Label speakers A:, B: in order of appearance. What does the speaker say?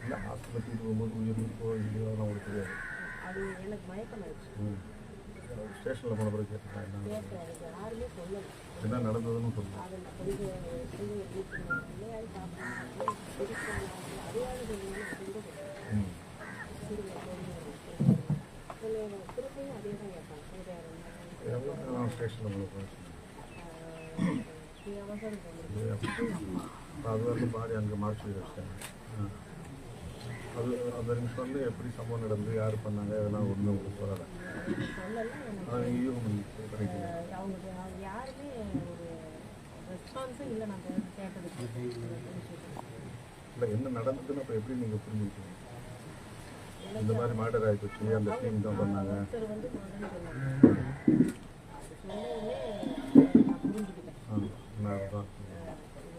A: இல்லை ஆஸ்பத்திரிக்கு போகும்போது உயிர் இல்லையோ அதெல்லாம் உங்களுக்கு தெரியாது.
B: அது எனக்கு மயக்கம் ஆயிடுச்சு.
A: ஸ்டேஷனில் போன பிறகு
B: கேட்டேன்
A: என்ன? நடந்ததுன்னு சொல்லுங்கள் ம். எவ்வளோ ஸ்டேஷனில் போன பிறகு? அது வந்து பாடி அங்கே மாற்றி வச்சிட்டாங்க ஆ. அது அந்த நிமிஷம் வந்து எப்படி சம்பவம் நடந்து யார் பண்ணாங்க இதெல்லாம் ஒன்றும் உங்களுக்கு சொல்லலை
B: சொல்லலை எனக்கு
A: அதை நீங்கள் யூகம் பண்ணி பண்ணிக்கலாம்
B: அவங்க அவங்க யாருமே ஒரு ரெஸ்பான்ஸும் இல்லை நான் கே- கேட்டதுக்கு
A: இல்லை என்ன நடந்ததுன்னு அப்போ எப்படி நீங்கள் புரிஞ்சுக்கிட்டீங்க இந்த மாதிரி மர்டர் ஆகிப்போச்சு அந்த டீம் தான் பண்ணாங்க